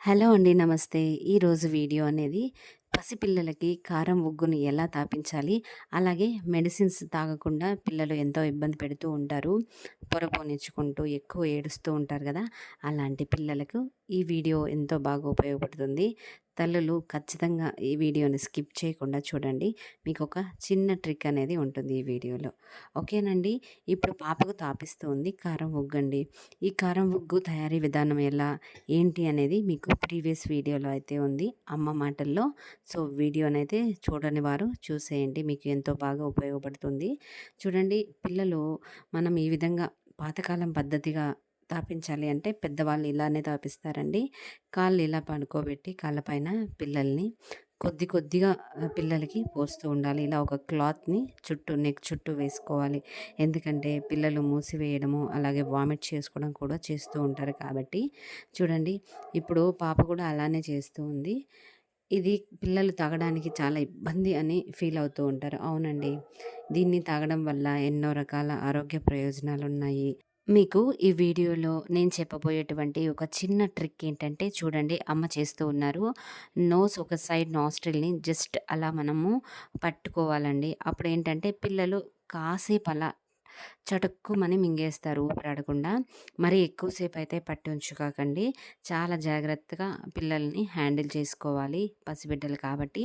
Hello అండి. నమస్తే. ఈరోజు వీడియో అనేది పసిపిల్లలకి కారం ఉగ్గుని ఎలా తాపించాలి, అలాగే మెడిసిన్స్ తాగకుండా పిల్లలు ఎంతో ఇబ్బంది పెడుతూ ఉంటారు. పొరపోనిచ్చుకుంటూ ఎక్కువ ఏడుస్తూ ఉంటారు కదా! అలాంటి పిల్లలకు ఈ వీడియో ఎంతో బాగా ఉపయోగపడుతుంది. తల్లులు ఖచ్చితంగా ఈ వీడియోని స్కిప్ చేయకుండా చూడండి. మీకు ఒక చిన్న ట్రిక్ అనేది ఉంటుంది ఈ వీడియోలో. ఓకేనండి. ఇప్పుడు పాపకు తాపిస్తూ ఉంది కారం ఉగ్గండి. ఈ కారం ఉగ్గు తయారీ విధానం ఎలా, ఏంటి అనేది మీకు ప్రీవియస్ వీడియోలో అయితే ఉంది అమ్మ మాటల్లో. సో, వీడియోనైతే చూడని వారు చూసేయండి. మీకు ఎంతో బాగా ఉపయోగపడుతుంది. చూడండి పిల్లలు మనం ఈ విధంగా పాతకాలం పద్ధతిగా తాపించాలి అంటే పెద్దవాళ్ళు ఇలానే తాపిస్తారండి. కాళ్ళు ఇలా పడుకోబెట్టి కాళ్ళపైన పిల్లల్ని కొద్ది కొద్దిగా పిల్లలకి పోస్తూ ఉండాలి. ఇలా ఒక క్లాత్‌ని చుట్టూ నెక్ చుట్టూ వేసుకోవాలి. ఎందుకంటే పిల్లలు మూసివేయడము, అలాగే వామిట్ చేసుకోవడం కూడా చేస్తూ ఉంటారు కాబట్టి చూడండి ఇప్పుడు పాప కూడా అలానే చేస్తూ ఉంది. ఇది పిల్లలు తాగడానికి చాలా ఇబ్బంది అని ఫీల్ అవుతూ ఉంటారు. అవునండి. దీన్ని తాగడం వల్ల ఎన్నో రకాల ఆరోగ్య ప్రయోజనాలు ఉన్నాయి మీకు ఈ వీడియోలో నేను చెప్పబోయేటువంటి ఒక చిన్న ట్రిక్ ఏంటంటే చూడండి అమ్మ చేస్తూ ఉన్నారు. నోస్ ఒక సైడ్ నాస్ట్రిల్‌ని జస్ట్ అలా మనము పట్టుకోవాలండి. అప్పుడు ఏంటంటే పిల్లలు కాసేపు అలా చటుక్కుమని మింగేస్తారు ఊపిరాడకుండా. మరి ఎక్కువసేపు అయితే పట్టి ఉంచుకోకండి. చాలా జాగ్రత్తగా పిల్లల్ని హ్యాండిల్ చేసుకోవాలి పసిబిడ్డలు కాబట్టి.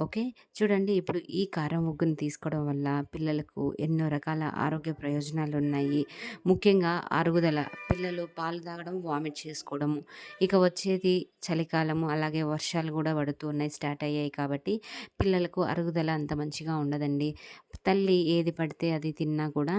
ఓకే. చూడండి ఇప్పుడు ఈ కారం ఉగ్గుని తీసుకోవడం వల్ల పిల్లలకు ఎన్నో రకాల ఆరోగ్య ప్రయోజనాలు ఉన్నాయి ముఖ్యంగా అరుగుదల పిల్లలు పాలు తాగడం, వామిట్ చేసుకోవడము. ఇక వచ్చేది చలికాలము అలాగే వర్షాలు కూడా పడుతూ ఉన్నాయి. స్టార్ట్ అయ్యాయి కాబట్టి పిల్లలకు అరుగుదల అంత మంచిగా ఉండదండి. తల్లి ఏది పడితే అది తిన్నా కూడా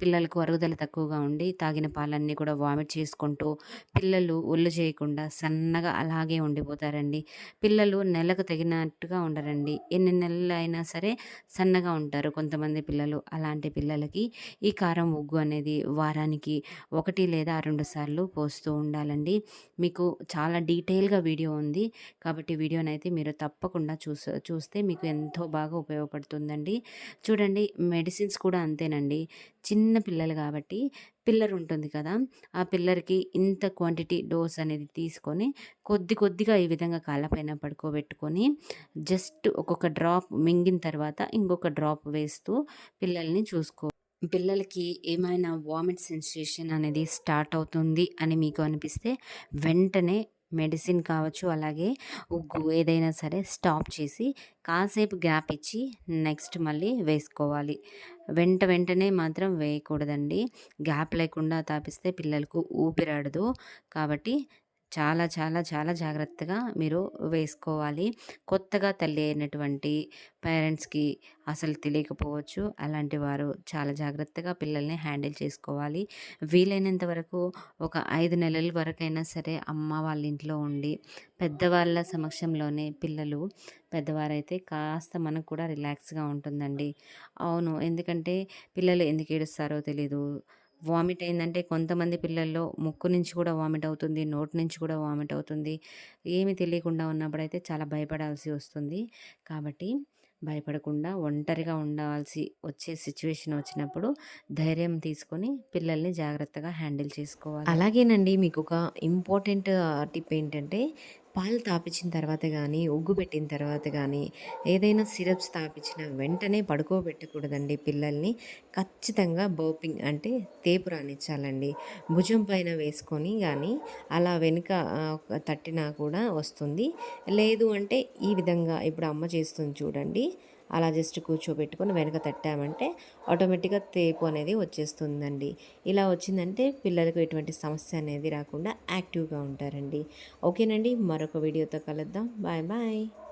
పిల్లలకు అరుగుదల తక్కువగా ఉండి తాగిన పాలన్నీ కూడా వామిట్ చేసుకుంటూ పిల్లలు ఒళ్ళు చేయకుండా సన్నగా అలాగే ఉండిపోతారండి. పిల్లలు నెలకు తగినట్టుగా ఉండరండి. ఎన్ని నెలలు అయినా సరే సన్నగా ఉంటారు కొంతమంది పిల్లలు. అలాంటి పిల్లలకి ఈ కారం ఉగ్గు అనేది వారానికి ఒకటి లేదా రెండు సార్లు పోస్తూ ఉండాలండి. మీకు చాలా డీటెయిల్‌గా వీడియో ఉంది. కాబట్టి వీడియోనైతే మీరు తప్పకుండా చూస చూస్తే మీకు ఎంతో బాగా ఉపయోగపడుతుందండి. చూడండి మెడిసిన్స్ కూడా అంతేనండి. చిన్న పిల్లలు కాబట్టి పిల్లర్ ఉంటుంది కదా! ఆ పిల్లర్‌కి ఇంత క్వాంటిటీ డోస్ అనేది తీసుకొని కొద్ది కొద్దిగా ఈ విధంగా కాళ్ళపైన పడుకోబెట్టుకొని జస్ట్ ఒక్కొక్క డ్రాప్ మింగిన తర్వాత ఇంకొక డ్రాప్ వేస్తూ పిల్లల్ని చూసుకో పిల్లలకి ఏమైనా వామిట్ సెన్సేషన్ అనేది స్టార్ట్ అవుతుంది అని మీకు అనిపిస్తే వెంటనే మెడిసిన్ కావచ్చు అలాగే ఉగ్గు ఏదైనా సరే స్టాప్ చేసి కాసేపు గ్యాప్ ఇచ్చి నెక్స్ట్ మళ్ళీ వేసుకోవాలి. వెంట వెంటనే మాత్రం వేయకూడదండి. గ్యాప్ లేకుండా తాపిస్తే పిల్లలకు ఊపిరాడదు కాబట్టి చాలా చాలా చాలా జాగ్రత్తగా మీరు వేసుకోవాలి. కొత్తగా తల్లి అయినటువంటి పేరెంట్స్కి అసలు తెలియకపోవచ్చు. అలాంటి వారు చాలా జాగ్రత్తగా పిల్లల్ని హ్యాండిల్ చేసుకోవాలి. వీలైనంత వరకు ఒక ఐదు నెలల వరకైనా సరే అమ్మ వాళ్ళ ఇంట్లో ఉండి పెద్దవాళ్ళ సమక్షంలోనే పిల్లలు పెద్దవారైతే కాస్త మనకు కూడా రిలాక్స్గా ఉంటుందండి. అవును. ఎందుకంటే పిల్లలు ఎందుకు ఏడుస్తారో తెలీదు. వామిట్ అయిందంటే కొంతమంది పిల్లల్లో ముక్కు నుంచి కూడా వామిట్ అవుతుంది నోటి నుంచి కూడా వామిట్ అవుతుంది. ఏమి తెలియకుండా ఉన్నప్పుడైతే చాలా భయపడాల్సి వస్తుంది. కాబట్టి భయపడకుండా ఒంటరిగా ఉండాల్సి వచ్చే సిచ్యువేషన్ వచ్చినప్పుడు ధైర్యం తీసుకొని పిల్లల్ని జాగ్రత్తగా హ్యాండిల్ చేసుకోవాలి. అలాగేనండి మీకు ఒక ఇంపార్టెంట్ టిప్ ఏంటంటే పాలు తాపించిన తర్వాత కానీ ఉగ్గు పెట్టిన తర్వాత కానీ ఏదైనా సిరప్స్ తాపించిన వెంటనే పడుకోబెట్టకూడదండి పిల్లల్ని. ఖచ్చితంగా బర్పింగ్ అంటే తేపు రానిచ్చాలండి. భుజం పైన వేసుకొని కానీ అలా వెనుక తట్టినా కూడా వస్తుంది. లేదు అంటే ఈ విధంగా ఇప్పుడు అమ్మ చేస్తుంది చూడండి. అలా జస్ట్ కూర్చోబెట్టుకొని వెనక తట్టామంటే ఆటోమేటిక్గా తేపు అనేది వచ్చేస్తుందండి. ఇలా వచ్చిందంటే పిల్లలకు ఎటువంటి సమస్య అనేది రాకుండా యాక్టివ్గా ఉంటారండి. ఓకేనండి మరొక వీడియోతో కలుద్దాం. Bye bye.